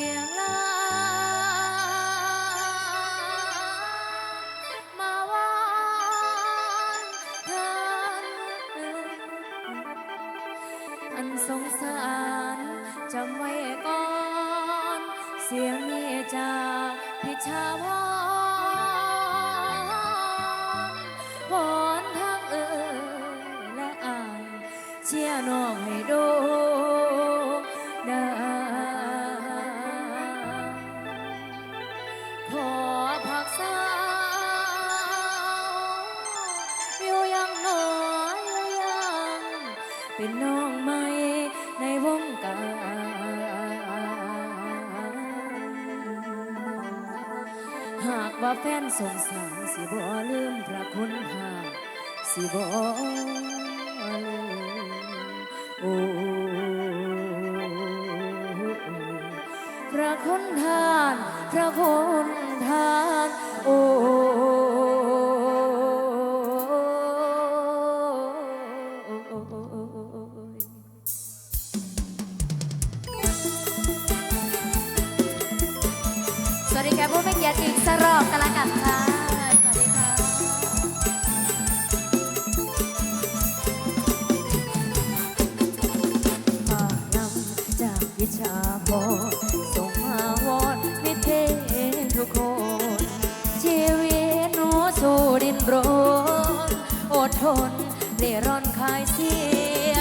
สียงลามาวอนเธออันสงสารจำไว้ก่อน เสียงนี้จากพิชาวอนวอนทางเอ่ยและอายเชียน้องให้ดู เป็นน้องใหม่ในวงการหากว่าแฟนสงสารสิบ่ลืมพระคุณหาสิบ่ลืมโอ้พระคุณทาน พระคุณทาน โอ้ วัสดีครับผู้เป็นเกียรติอีกสรอบกันละกันค่ะสวัสดีค่ะพานำจากวิชาพอส่งมาวอนมิตรเพทุกคน ชีวิตหนูสู้ดินรนอดทนเร่ร่อนขายเสีย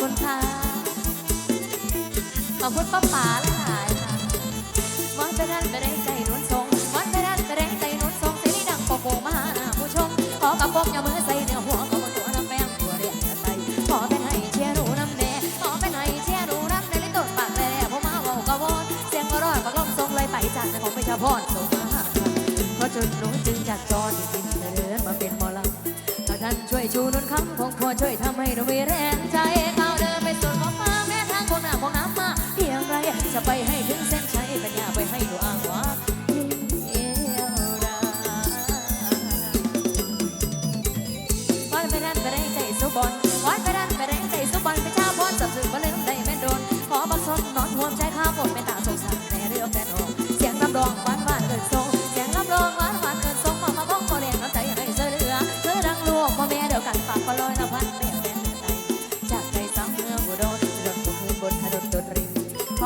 คุณค่ะ ขอบคุณป้าป๋าหลายๆค่ะวันไปดันไปแรงใจนวลทรงวันไปดันไปแรงใจนวลทรงเสียงดังโปโปมาหาผู้ชม ขอกระโปรงอย่ามือใส่เนื้อหัวก็มาตัวน้ำแป้งตัวเรียกใส่ขอเป็นให้เชียร์หนูน้ำแดงขอเป็นให้เชียร์หนูน้ำในลิ้นโดดปากแหล่พอมาเว่ากะวอนเสียงก็รอดปากล่องทรงเลยไปจากในของไปชาพรส่งมาะเพราะจนหนูจึงจากจอที่กินเดินมาเป็นหมอลำถ้าท่านช่วยชูนุนคำของพ่อช่วยทำให้หนูมีแรงใจก้าวเดิน ไปส่วนของฟ้าแม้ทางคงหน้าของน้ำมาเพียงไรจะไปให้ถึงเส้นชัยปัญญาไปให้หนูอ้าง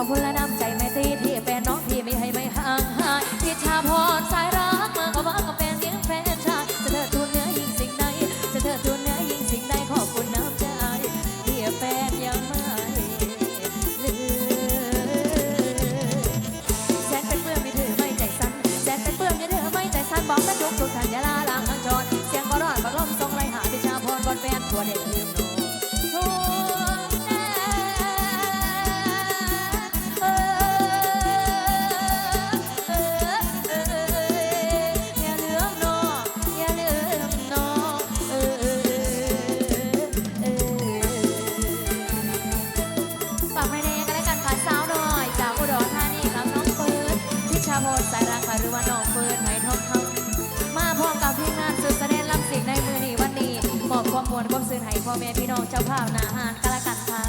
อบคุณและน้ำใจแม่ตีที่แฟนน้องพี่ไม่ให้ไม่ห่างหายที่ชาพรสายรักมาก็ว่ากับแฟนเลี้ยงแฟนชายจะเถิดทุนเนื้อยิ่งสิ่งใดจะเธอทุนเนื้อยิ่งสิ่งใดขอบคุณน้ำใจที่แฟนยังไม่ลืมแสนเป็นเพื่อนไม่ถือไม่ใจสั่นแสนเป็นเพื่อนไม่ถือไม่ใจสั่นบอกกันทุกทุกท่านอย่าลาลางทางจรเสียงก็รอดบักลมทรงไรหาพิชาพรบนแฟนตัวเด็กลืม สายรักค่ะหรือว่าน้องเฟิร์นไหทองคำมาพร้อมกับทีมงานสุดแสดงลำสิงในมือนี้วันนี้มอบความมวลความซื่อให้พ่อแม่พี่น้องเจ้าภาพนาหารกันละกันค่ะ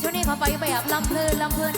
ช่วงนี้ขอไปแบบลำเพลินลำเพลิน